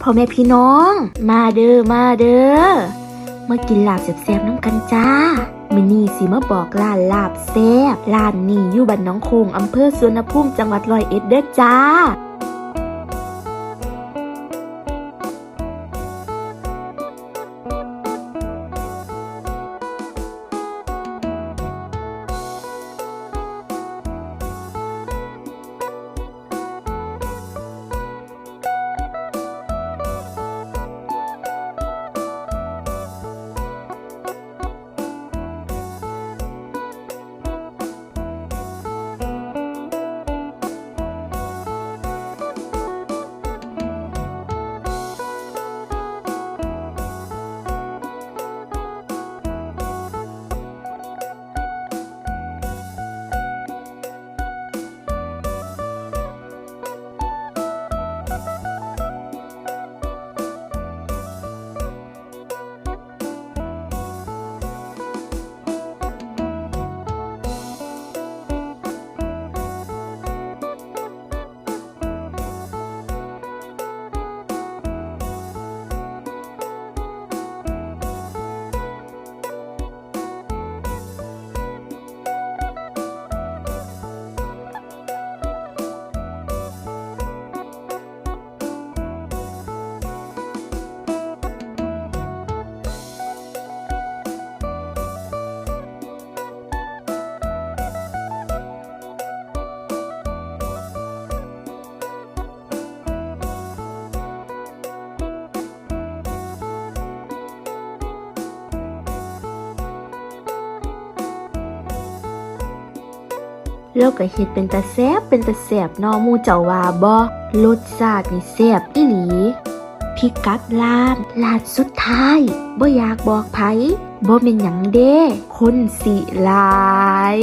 พ่อแม่พี่น้อง มาเด้อมาเด้อมากินลาบแซ่บๆน้ำกันจ้ามินี่สิมาบอกร้านลาบแซ่บร้านนี้อยู่บ้านน้องคงอำเภอสวนภูมิจังหวัดร้อยเอ็ดเด้อจ้า แล้วก็เฮ็ดเป็นตาแซบเป็นตาแซบนอมูเจ้าว่าบ่รสชาตินี่แซบอีหลีพิกัดลานลาดสุดท้ายบ่อยากบอกไผบ่เป็นหยังเด้คนสิหลาย